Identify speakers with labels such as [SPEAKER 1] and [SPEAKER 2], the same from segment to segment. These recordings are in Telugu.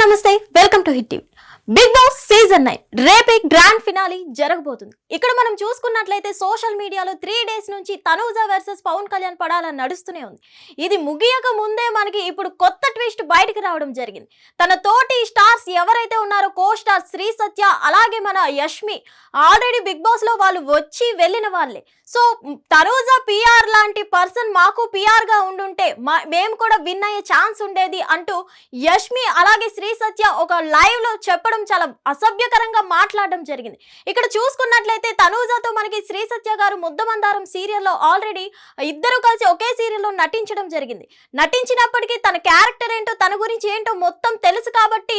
[SPEAKER 1] నమస్తే welcome to Hit TV. Big Boss season nine రేపే గ్రాండ్ ఫినాలి జరగబోతుంది. ఇక్కడ మనం చూసుకున్నట్లయితే సోషల్ మీడియాలో త్రీ డేస్ నుంచి తనూజ వర్సెస్ పవన్ కళ్యాణ్ పడాలని నడుస్తూనే ఉంది. ఇది ముగియక ముందే మనకి ఇప్పుడు కొత్త ట్విస్ట్ బయటకు రావడం జరిగింది. తన తోటి స్టార్స్ ఎవరైతే ఉన్నారో కో స్టార్ శ్రీ సత్య అలాగే మన యష్మి ఆల్రెడీ బిగ్ బాస్లో వాళ్ళు వచ్చి వెళ్ళిన వాళ్ళే. సో తరోజా పిఆర్ లాంటి పర్సన్ మాకు పిఆర్గా ఉండుంటే మా- మేము కూడా విన్ అయ్యే ఛాన్స్ ఉండేది అంటూ యష్మి అలాగే శ్రీ సత్య ఒక లైవ్లో చెప్పడం చాలా అసభ్యకరంగా మాట్లాడడం జరిగింది. ఇక్కడ చూసుకున్నట్లయితే తనూజాతో మనకి శ్రీ సత్య గారు ముద్దమందారం సీరియల్లో ఆల్రెడీ ఇద్దరు కలిసి ఒకే సీరియల్లో నటించడం జరిగింది. నటించినప్పటికీ తన క్యారెక్టర్ ఏంటో తన గురించి ఏంటో మొత్తం తెలుసు కాబట్టి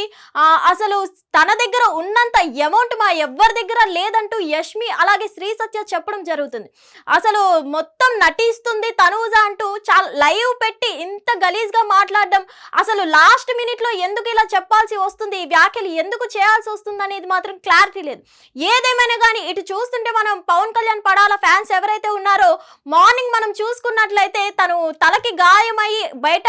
[SPEAKER 1] అసలు తన దగ్గర ఉన్నంత అమౌంట్ మా ఎవ్వరి దగ్గర లేదంటూ యష్మి అలాగే శ్రీ సత్య చెప్పడం జరుగుతుంది. అసలు మొత్తం నటిస్తుంది తనూజ అంటూ చాలా లైవ్ పెట్టి ఇంత గలీజ్గా మాట్లాడడం అసలు లాస్ట్ మినిట్లో ఎందుకు ఇలా చెప్పాల్సి వస్తుంది ఈ వ్యాఖ్యలు ఎందుకు చేయాల్సి వస్తుంది అనేది మాత్రం క్లారిటీ లేదు. ఏదేమైనా కానీ ఇటు చూస్తుంటే మనం పవన్ కళ్యాణ్ పడాల ఫ్యాన్స్ ఎవరైతే ఉన్నారో మార్నింగ్ మనం చూసుకున్నట్లయితే తను తలకి గాయమై బయట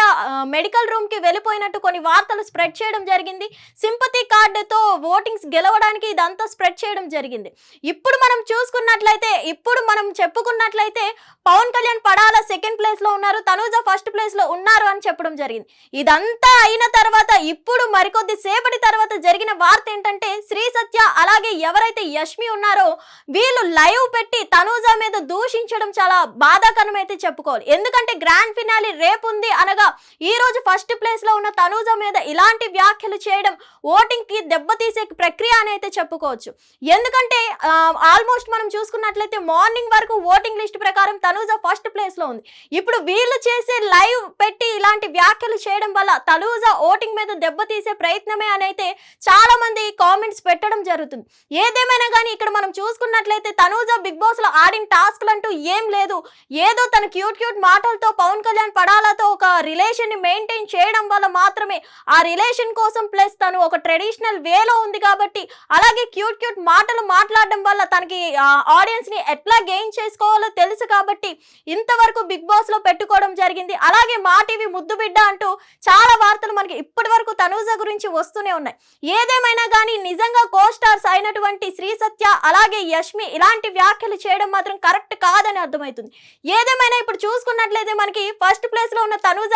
[SPEAKER 1] మెడికల్ రూమ్ కి వెళ్ళిపోయినట్టు కొన్ని వార్తలు స్ప్రెడ్ చేయడం జరిగింది. సింపతి కార్డుతో ఓటింగ్స్ గెలవడానికి ఇదంతా స్ప్రెడ్ చేయడం జరిగింది. ఇప్పుడు మనం చూసుకున్నట్లయితే ఇప్పుడు మనం చెప్పుకున్నట్లయితే పవన్ కళ్యాణ్ పడాల సెకండ్ ప్లేస్లో ఉన్నారు తనూజ ఫస్ట్ ప్లేస్లో ఉన్నారు అని చెప్పడం జరిగింది. ఇదంతా అయిన తర్వాత ఇప్పుడు మరికొద్ది సేపటి తర్వాత జరిగిన వార్త ఏంటంటే శ్రీ సత్య అలాగే ఎవరైతే యష్మి ఉన్నారో వీళ్ళు లైవ్ పెట్టి తనూజ మీద దూషించడం చాలా బాధాకరం అయితే చెప్పుకోవాలి. ఎందుకంటే గ్రాండ్ ఫినాలి రేపు ఉంది అనగా ఈ రోజు ఫస్ట్ ప్లేస్లో ఉన్న తనూజ మీద ఇలాంటి వ్యాఖ్యలు చేయడం ఓటింగ్కి దెబ్బతీసే ప్రక్రియ అని అయితే చెప్పుకోవచ్చు. ఎందుకంటే ఆల్మోస్ట్ మనం చూసుకున్నట్లయితే మార్నింగ్ వరకు ఓటింగ్ లిస్ట్ ప్రకారం తనూజ ఫస్ట్ ప్లేస్లో ఉంది. ఇప్పుడు వీళ్ళు చేసే లైవ్ పెట్టి ఇలాంటి వ్యాఖ్యలు చేయడం వల్ల తనూజ ఓటింగ్ మీద దెబ్బతీసే ప్రయత్నమే అని అయితే చాలా మంది కామెంట్స్ పెట్టడం జరుగుతుంది. ఏదేమైనా కానీ ఇక్కడ మనం చూసుకున్నట్లయితే తనూజ బిగ్ బాస్లో ఆడిన టాస్క్లు అంటూ ఏం లేదు. ఏదో తన క్యూట్ క్యూట్ మాటలతో పవన్ కళ్యాణ్ పడాలతో ఒక రిలేషన్ని మెయింటైన్ చేయడం వల్ల మాత్రమే ఆ రిలేషన్ కోసం ప్లస్ తను ఒక ట్రెడిషనల్ వేలో ఉంది కాబట్టి అలాగే క్యూట్ క్యూట్ మాటలు మాట్లాడడం వల్ల తనకి ఆడియన్స్ని ఎట్లా గెయిన్ చేసుకోవాలో తెలుసు కాబట్టి ఇంతవరకు బిగ్ బాస్లో పెట్టుకోవడం జరిగింది. అలాగే మా టీవీ ముద్దు బిడ్డ అంటూ చాలా వార్తలు మనకి ఇప్పటి వరకు తనూజ గురించి వస్తూనే ఉన్నాయి. ఏదేమైనా కానీ నిజంగా కో స్టార్స్ అయినటువంటి శ్రీ సత్య అలాగే యష్మి ఇలాంటి వ్యాఖ్యలు చేయడం మాత్రం కరెక్ట్ కాదని అర్థమవుతుంది. ఏదేమైనా ఇప్పుడు చూసుకున్నట్లయితే మనకి ఫస్ట్ ప్లేస్లో ఉన్న తనూజ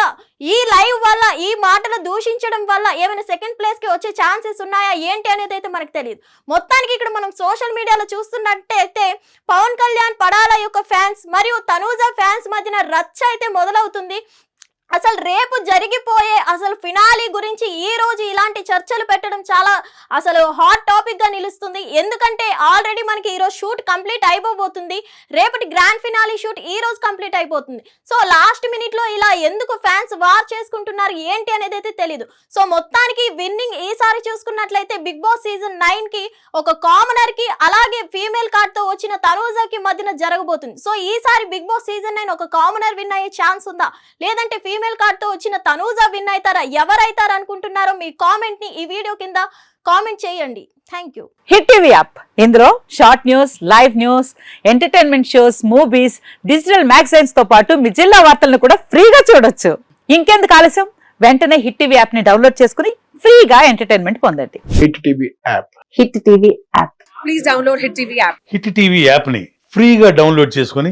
[SPEAKER 1] ఈ లైవ్ వల్ల ఈ మాటలు దూషించడం వల్ల ఏమైనా సెకండ్ ప్లేస్కి వచ్చే ఛాన్సెస్ ఉన్నాయా? ఏంటి అనేది అయితే మనకు తెలియదు మొత్తానికి ఇక్కడ మనం సోషల్ మీడియాలో చూస్తున్నట్టయితే పవన్ కళ్యాణ్ పడాల యొక్క ఫ్యాన్స్ మరియు తనూజ ఫ్యాన్స్ మధ్యన రచ్చ అయితే మొదలవుతుంది. అసలు రేపు జరిగిపోయే అసలు ఫినాలి గురించి ఈ రోజు ఇలాంటి చర్చలు పెట్టడం చాలా అసలు హాట్ టాపిక్గా నిలుస్తుంది. ఎందుకంటే ఆల్రెడీ మనకి ఈ రోజు షూట్ కంప్లీట్ అయిపోబోతుంది. రేపటి గ్రాండ్ ఫినాలి షూట్ ఈ రోజు కంప్లీట్ అయిపోతుంది. సో లాస్ట్ మినిట్లో ఇలా ఎందుకు ఫ్యాన్స్ వార్ చేసుకుంటున్నారు ఏంటి అనేది అయితే తెలియదు సో మొత్తానికి విన్నింగ్ ఈసారి చూసుకున్నట్లయితే బిగ్ బాస్ సీజన్ నైన్కి ఒక కామనర్కి అలాగే ఫీమేల్ కార్డ్తో వచ్చిన తరోజాకి మధ్యన జరగబోతుంది. సో ఈసారి బిగ్ బాస్ సీజన్ నైన్ ఒక కామనర్ విన్ అయ్యే ఛాన్స్ ఉందా? లేదంటే ఫీమేల్ కార్డ్తో వచ్చిన తనూజ విన్ అవుతారా? ఎవరైతారు అనుకుంటున్నారో మీ కామెంట్ని ఈ వీడియో కింద కామెంట్ చేయండి. Thank you
[SPEAKER 2] Hit TV app. ఇందులో short news live news entertainment shows movies digital మ్యాగజైన్స్తో పాటు మీ జిల్లా వార్తలను కూడా ఫ్రీగా చూడొచ్చు. ఇంకెందుకు ఆలస్యం? వెంటనే హిట్ టీవీ యాప్ని డౌన్లోడ్ చేసుకుని ఫ్రీగా ఎంటర్టైన్మెంట్ పొందండి.
[SPEAKER 3] Hit TV app.
[SPEAKER 2] Hit TV app.
[SPEAKER 4] Please download Hit TV app.
[SPEAKER 5] Hit TV యాప్ని ఫ్రీగా డౌన్లోడ్ చేసుకొని